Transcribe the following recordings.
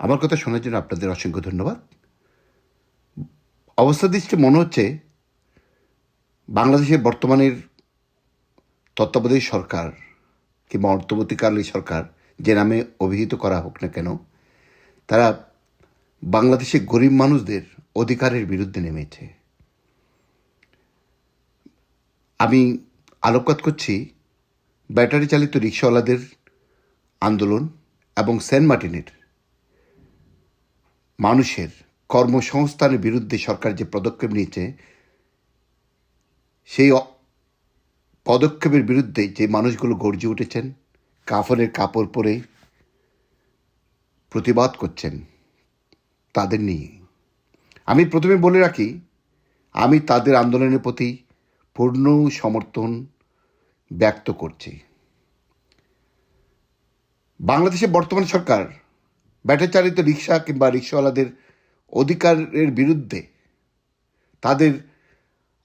আমার কথা শোনার জন্য আপনাদের অসংখ্য ধন্যবাদ। অবস্থা দৃষ্টি মনে হচ্ছে বাংলাদেশের বর্তমানের তত্ত্বাবধায়ী সরকার কিংবা অন্তর্বর্তীকালীন সরকার যে নামে অভিহিত করা হোক না কেন, তারা বাংলাদেশের গরিব মানুষদের অধিকারের বিরুদ্ধে নেমেছে। আমি আলোকপাত করছি ব্যাটারি চালিত রিক্সাওয়ালাদের আন্দোলন এবং সেন্ট মার্টিনের মানুষের কর্মসংস্থানের বিরুদ্ধে সরকার যে পদক্ষেপ নিয়েছে, সেই পদক্ষেপের বিরুদ্ধে যে মানুষগুলো গর্জে উঠেছেন, কাফনের কাপড় পরে প্রতিবাদ করছেন, তাদের নিয়ে। আমি প্রথমে বলে রাখি, আমি তাদের আন্দোলনের প্রতি পূর্ণ সমর্থন ব্যক্ত করছি। বাংলাদেশের বর্তমান সরকার ব্যাটারি চালিত রিক্সা কিংবা রিক্সাওয়ালাদের অধিকারের বিরুদ্ধে, তাদের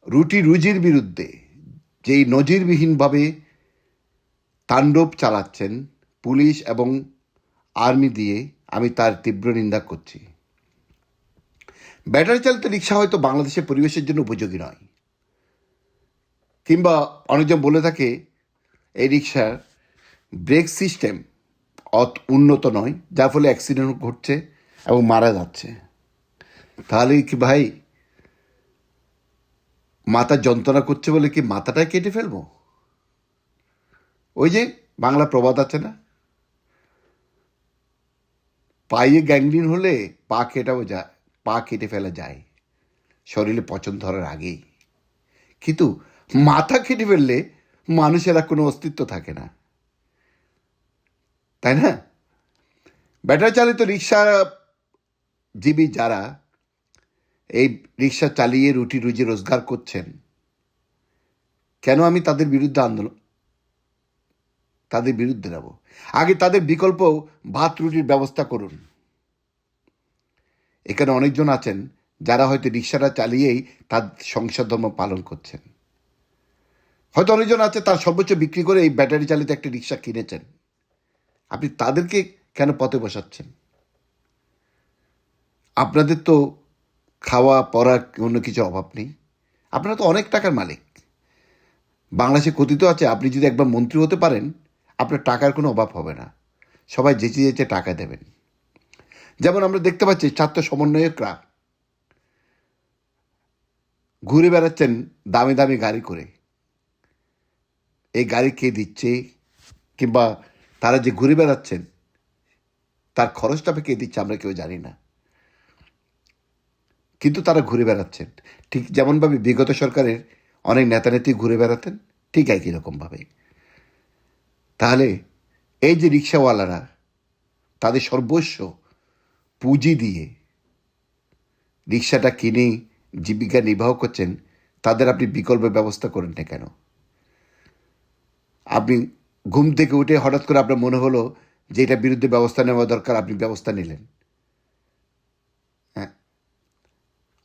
রুটি রুজির বিরুদ্ধে যেই নজিরবিহীনভাবে তাণ্ডব চালাচ্ছেন পুলিশ এবং আর্মি দিয়ে আমি তার তীব্র নিন্দা করছি। ব্যাটারি চালিত রিক্সা হয়তো বাংলাদেশের পরিবেশের জন্য উপযোগী নয়। কিংবা অনেকজন বলে থাকে, এই রিক্সার ব্রেক সিস্টেম অত উন্নত নয়, যার ফলে অ্যাক্সিডেন্ট ঘটছে এবং মারা যাচ্ছে। তাহলে কি ভাই, মাথা যন্ত্রণা করছে বলে কি মাথাটাই কেটে ফেলব? ওই যে বাংলা প্রবাদ আছে না? পায়ে গ্যাংরিন হলে পা কেটাও যায় পা কেটে ফেলা যায়। শরীরে পচন ধরার আগেই। কিন্তু মাথা কেটে ফেললে মানুষের আর কোনো অস্তিত্ব থাকে না। তাই না? ব্যাটারি চালিত রিক্সা জীবী যারা এই রিক্সা চালিয়ে রুটি রুজি রোজগার করছেন, কেন আমি তাদের বিরুদ্ধে আন্দোলন, তাদের বিরুদ্ধে যাব? আগে তাদের বিকল্প ভাত রুটির ব্যবস্থা করুন। এখানে অনেকজন আছেন যারা হয়তো রিক্সাটা চালিয়েই তার সংসার ধর্ম পালন করছেন। হয়তো অনেকজন আছে তার সর্বোচ্চ বিক্রি করে এই ব্যাটারি চালিত একটা রিক্সা কিনেছেন। আপনি তাদেরকে কেন পথে বসাচ্ছেন? আপনাদের তো খাওয়া পড়া অন্য কিছু অভাব নেই। আপনারা তো অনেক টাকার মালিক। বাংলাদেশে কথিত আছে, আপনি যদি একবার মন্ত্রী হতে পারেন, আপনার টাকার কোনো অভাব হবে না। সবাই যেচে যেচে টাকা দেবেন। যেমন আমরা দেখতে পাচ্ছি, ছাত্র সমন্বয়করা ঘুরে বেড়াচ্ছেন দামি দামি গাড়ি করে। এই গাড়ি কে দিচ্ছে? কিংবা তারা যে ঘুরে বেড়াচ্ছেন, তার খরচটা কে দিচ্ছে আমরা কেউ জানি না। কিন্তু তারা ঘুরে বেড়াচ্ছেন। ঠিক যেমনভাবে বিগত সরকারের অনেক নেতানেত্রী ঘুরে বেড়াতেন, ঠিক একই রকমভাবে। তাহলে এই যে রিক্সাওয়ালারা, তাদের সর্বস্ব পুঁজি দিয়ে রিক্সাটা কিনে জীবিকা নির্বাহ করছেন, তাদের আপনি বিকল্প ব্যবস্থা করেন না কেন? আপনি ঘুম থেকে উঠে হঠাৎ করে আপনার মনে হলো যে এটার বিরুদ্ধে ব্যবস্থা নেওয়া দরকার, আপনি ব্যবস্থা নিলেন। হ্যাঁ।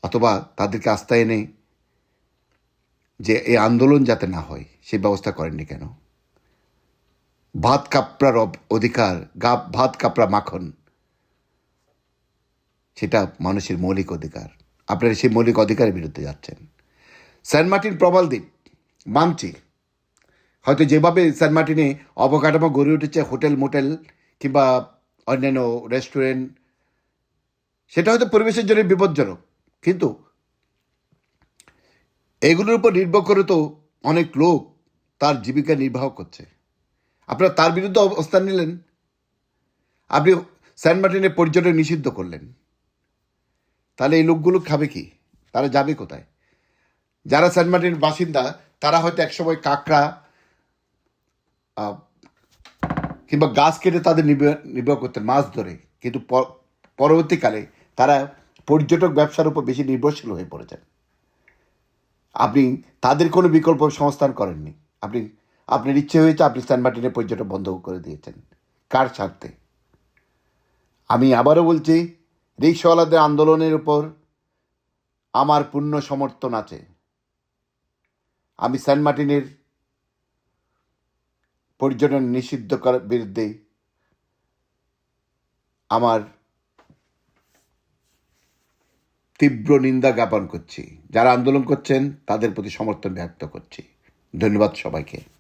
অথবা তাদেরকে আস্থায় এনে যে এই আন্দোলন যাতে না হয় সেই ব্যবস্থা করেননি কেন? ভাত কাপড়ার অধিকার, গা, ভাত কাপড়া মাখন, সেটা মানুষের মৌলিক অধিকার। আপনারা সেই মৌলিক অধিকারের বিরুদ্ধে যাচ্ছেন। সেন্ট মার্টিন প্রবাল দ্বীপ মানছি হয়তো যেভাবে সেন্ট মার্টিনে অবকাঠামো গড়ে উঠেছে, হোটেল, মোটেল কিংবা অন্যান্য রেস্টুরেন্ট, সেটা হয়তো পরিবেশের জন্য বিপজ্জনক। কিন্তু এগুলোর উপর নির্ভর করে তো অনেক লোক তার জীবিকা নির্বাহ করছে। আপনারা তার বিরুদ্ধে অবস্থান নিলেন। আপনি সেন্ট মার্টিনে পর্যটন নিষিদ্ধ করলেন। তাহলে এই লোকগুলো খাবে কি? তারা যাবে কোথায়? যারা সেন্ট মার্টিনের বাসিন্দা, তারা হয়তো একসময় কাঁকড়া কিংবা গাছ কেটে তাদের নির্বাহ করতেন মাছ ধরে। কিন্তু পরবর্তীকালে তারা পর্যটক ব্যবসার উপর বেশি নির্ভরশীল হয়ে পড়েছেন। আপনি তাদের কোনো বিকল্প সংস্থান করেননি। আপনি আপনার ইচ্ছে হয়েছে আপনি সেন্ট মার্টিনের পর্যটন বন্ধ করে দিয়েছেন। কার স্বার্থে? আমি আবারও বলছি, রিক্সাওয়ালাদের আন্দোলনের উপর আমার পূর্ণ সমর্থন আছে। আমি সেন্ট মার্টিনের পর্যটন নিষিদ্ধ করার বিরুদ্ধে আমার তীব্র নিন্দা জ্ঞাপন করছি। যারা আন্দোলন করছেন, তাদের প্রতি সমর্থন ব্যক্ত করছি। ধন্যবাদ সবাইকে।